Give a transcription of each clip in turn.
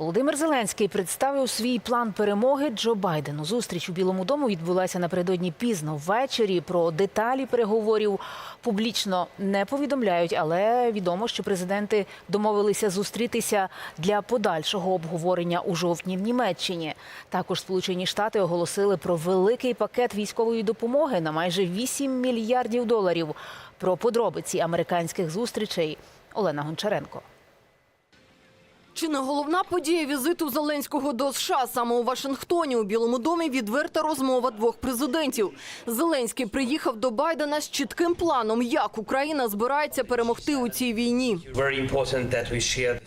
Володимир Зеленський представив свій план перемоги Джо Байдену. Зустріч у Білому дому відбулася напередодні пізно ввечері. Про деталі переговорів публічно не повідомляють, але відомо, що президенти домовилися зустрітися для подальшого обговорення у жовтні в Німеччині. Також Сполучені Штати оголосили про великий пакет військової допомоги на майже 8 мільярдів доларів. Про подробиці американських зустрічей Олена Гончаренко. Чи не головна подія візиту Зеленського до США саме у Вашингтоні у Білому домі відверта розмова двох президентів. Зеленський приїхав до Байдена з чітким планом, як Україна збирається перемогти у цій війні.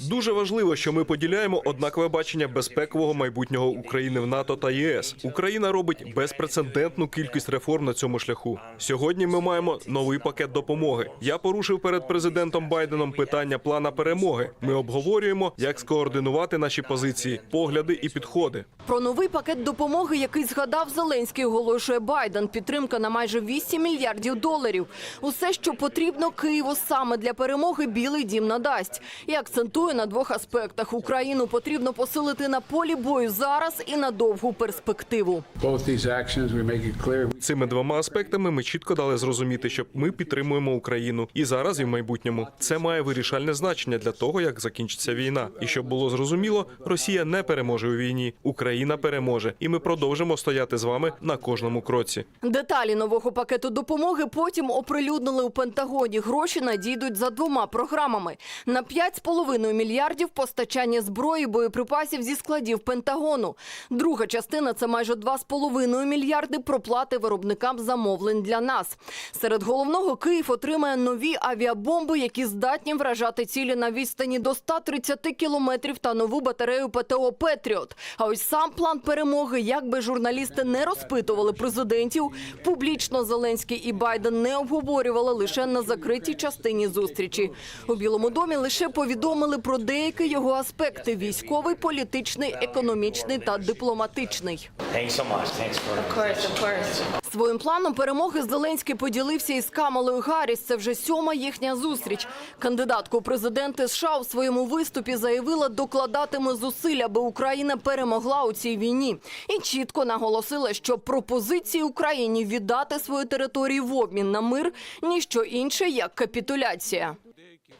Дуже важливо, що ми поділяємо однакове бачення безпекового майбутнього України в НАТО та ЄС. Україна робить безпрецедентну кількість реформ на цьому шляху. Сьогодні ми маємо новий пакет допомоги. Я порушив перед президентом Байденом питання плана перемоги. Ми обговорюємо, як скоординувати наші позиції, погляди і підходи. Про новий пакет допомоги, який згадав Зеленський, оголошує Байден. Підтримка на майже 8 мільярдів доларів. Усе, що потрібно Києву саме для перемоги, Білий Дім надасть. І акцентує на двох аспектах: Україну потрібно посилити на полі бою зараз і на довгу перспективу. Цими двома аспектами ми чітко дали зрозуміти, що ми підтримуємо Україну і зараз, і в майбутньому. Це має вирішальне значення для того, як закінчиться війна. І щоб було зрозуміло, Росія не переможе у війні, Україна переможе, і ми продовжимо стояти з вами на кожному кроці. Деталі нового пакету допомоги потім оприлюднили у Пентагоні. Гроші надійдуть за двома програмами: на 5,5 мільярдів постачання зброї, боєприпасів зі складів Пентагону. Друга частина це майже 2,5 мільярди проплати виробникам замовлень для нас. Серед головного Київ отримає нові авіабомби, які здатні вражати цілі на відстані до 130 кілометрів та нову батарею ПТО Петріот. А ось сам план перемоги, як би журналісти не розпитували президентів, публічно Зеленський і Байден не обговорювали лише на закритій частині зустрічі. У Білому домі лише повідомили про деякі його аспекти: військовий, політичний, економічний та дипломатичний. Своїм планом перемоги Зеленський поділився із Камалою Гарріс. Це вже сьома їхня зустріч. Кандидатку президенти США у своєму виступі заявила, докладатиме зусиль, аби Україна перемогла у цій війні. І чітко наголосила, що пропозиції Україні віддати свою територію в обмін на мир ніщо інше як капітуляція.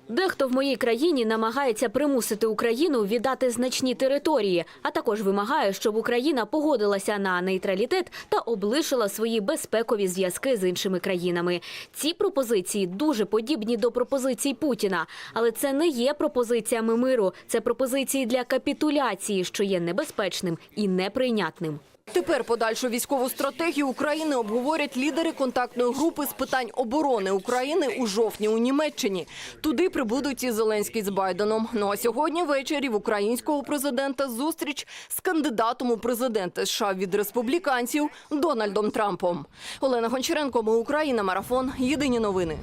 Дехто в моїй країні намагається примусити Україну віддати значні території, а також вимагає, щоб Україна погодилася на нейтралітет та облишила свої безпекові зв'язки з іншими країнами. Ці пропозиції дуже подібні до пропозицій Путіна, але це не є пропозиціями миру, це пропозиції для капітуляції, що є небезпечним і неприйнятним. Тепер подальшу військову стратегію України обговорять лідери контактної групи з питань оборони України у жовтні у Німеччині. Туди прибудуть і Зеленський з Байденом. Ну а сьогодні ввечері в українського президента зустріч з кандидатом у президенти США від республіканців Дональдом Трампом. Олена Гончаренко, ми Україна, марафон. Єдині новини.